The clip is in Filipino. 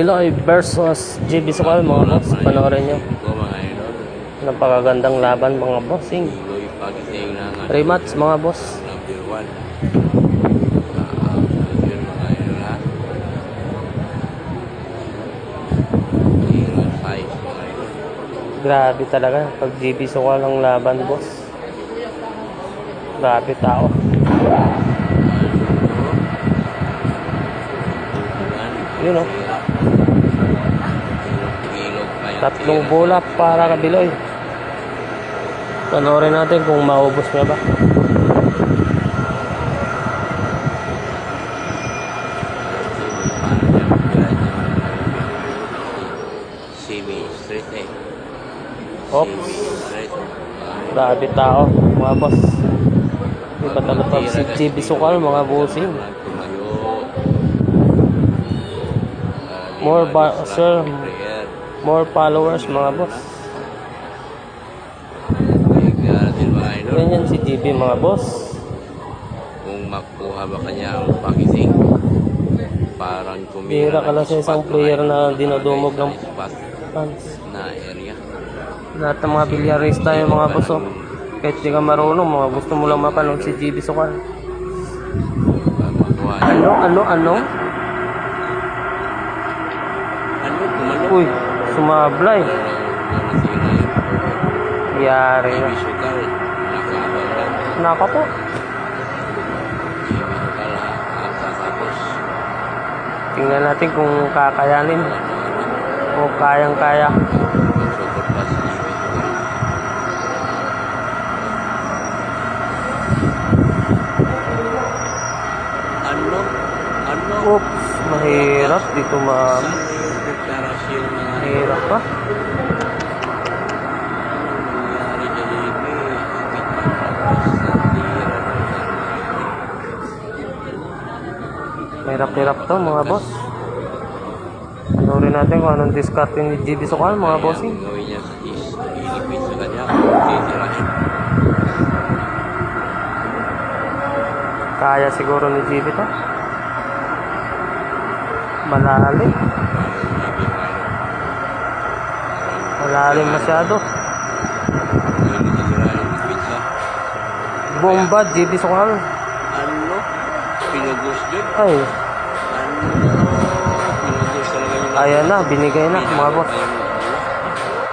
Biloy versus JB Sukal mga boss. Panoorin nyo. Napakagandang laban mga bossing. Rematch mga boss. Grabe talaga. Pag JB Sukal ang laban boss. Grabe tao. Yun o. Tatlong bola para ka Biloy. Panoorin natin kung maubos niya ba. Eh. Oops. Street. Grabe tao, mga boss. Iba talaga pag si JB Sukal, mga bossing. More ba- sir. More followers, mga boss. Ganyan si JB, mga boss. Kung makuha ba kanya ang packaging. Parang kumira ka lang sa isang player na dinodumog ng fans. na area. Lahat ng mga bilyarista yung mga boss, oh. Kahit di ka marunong, mga gusto mo lang mapanood si makuha niya. Ano, ano, ano? Uy, sumablay. Yari. Kenapa po? Tingnan natin kung kakayanin. O kayang-kaya. Oops, mahirap dito ma'am. Saan deklarasyon mga Mahirap pa. nangyari dyan ini? Akit ang tapos sa tira ng Mahirap-hirap to mga boss. Panoorin natin kung anong discard ni JB Sukal mga bossing. Ang gawin niya is ilipit sa kanya. Titirahin. Kaya siguro ni JB to. Malalim. Malalim masyado. Bomba, JB Sukal. Ano? Pinugos dyan? Ay, Ano? Pinugos talaga yung ayan na, binigay na mga boss.